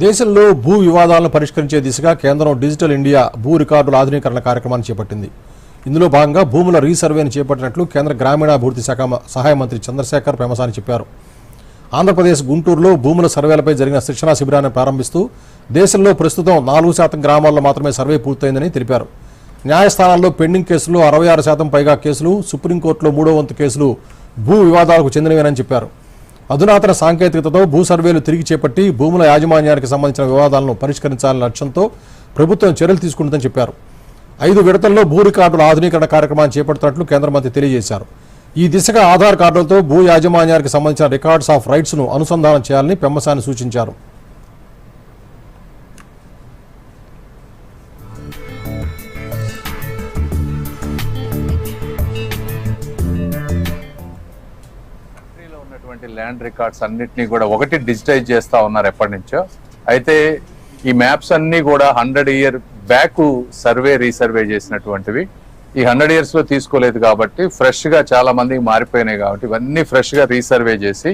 దేశంలో భూ వివాదాలను పరిష్కరించే దిశగా కేంద్రం డిజిటల్ ఇండియా భూ రికార్డుల ఆధునీకరణ కార్యక్రమాన్ని చేపట్టింది. ఇందులో భాగంగా భూముల రీసర్వేను చేపట్టినట్లు కేంద్ర గ్రామీణాభివృద్ధి శాఖ సహాయ మంత్రి చంద్రశేఖర్ పెమసాని చెప్పారు. ఆంధ్రప్రదేశ్ గుంటూరులో భూముల సర్వేలపై జరిగిన శిక్షణా శిబిరాన్ని ప్రారంభిస్తూ దేశంలో ప్రస్తుతం నాలుగు శాతం గ్రామాల్లో మాత్రమే సర్వే పూర్తయిందని తెలిపారు. న్యాయస్థానాల్లో పెండింగ్ కేసులు అరవై ఆరు శాతం పైగా కేసులు సుప్రీంకోర్టులో మూడో వంతు కేసులు భూ వివాదాలకు చెందినవేనని చెప్పారు. అధునాతన సాంకేతికతతో భూ సర్వేలు తిరిగి చేపట్టి భూముల యాజమాన్యానికి సంబంధించిన వివాదాలను పరిష్కరించాలనే లక్ష్యంతో ప్రభుత్వం చర్యలు తీసుకుంటుందని చెప్పారు. ఐదు విడతల్లో భూ రికార్డుల ఆధునీకరణ కార్యక్రమాన్ని చేపడుతున్నట్లు కేంద్ర మంత్రి తెలియజేశారు. ఈ దిశగా ఆధార్ కార్డులతో భూ యాజమాన్యానికి సంబంధించిన రికార్డ్స్ ఆఫ్ రైట్స్ను అనుసంధానం చేయాలని పెమ్మసాని సూచించారు. ఉన్నటువంటి ల్యాండ్ రికార్డ్స్ అన్నిటినీ కూడా ఒకటి డిజిటైజ్ చేస్తా ఉన్నారు ఎప్పటి నుంచో అయితే ఈ మ్యాప్స్ అన్నీ కూడా hundred year back survey resurvey చేసినటువంటివి. ఈ హండ్రెడ్ ఇయర్స్లో తీసుకోలేదు కాబట్టి ఫ్రెష్గా చాలా మందికి మారిపోయినాయి కాబట్టి ఇవన్నీ ఫ్రెష్గా రీసర్వే చేసి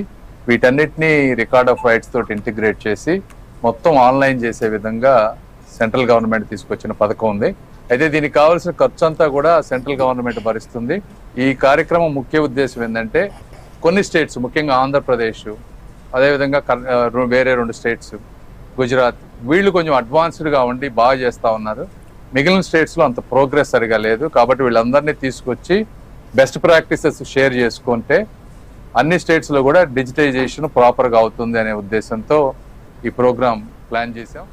వీటన్నిటిని రికార్డ్ ఆఫ్ రైట్స్ తోటి ఇంటిగ్రేట్ చేసి మొత్తం ఆన్లైన్ చేసే విధంగా సెంట్రల్ గవర్నమెంట్ తీసుకొచ్చిన పథకం ఉంది. అయితే దీనికి కావాల్సిన ఖర్చు అంతా కూడా సెంట్రల్ గవర్నమెంట్ భరిస్తుంది. ఈ కార్యక్రమం ముఖ్య ఉద్దేశం ఏంటంటే కొన్ని స్టేట్స్ ముఖ్యంగా ఆంధ్రప్రదేశ్ అదేవిధంగా కర్- వేరే రెండు స్టేట్స్ గుజరాత్ వీళ్ళు కొంచెం అడ్వాన్స్డ్గా ఉండి బాగా చేస్తూ ఉన్నారు. మిగిలిన స్టేట్స్లో అంత ప్రోగ్రెస్ సరిగా లేదు. కాబట్టి వీళ్ళందరినీ తీసుకొచ్చి బెస్ట్ ప్రాక్టీసెస్ షేర్ చేసుకుంటే అన్ని స్టేట్స్లో కూడా డిజిటైజేషన్ ప్రాపర్గా అవుతుంది అనే ఉద్దేశంతో ఈ ప్రోగ్రామ్ ప్లాన్ చేసాం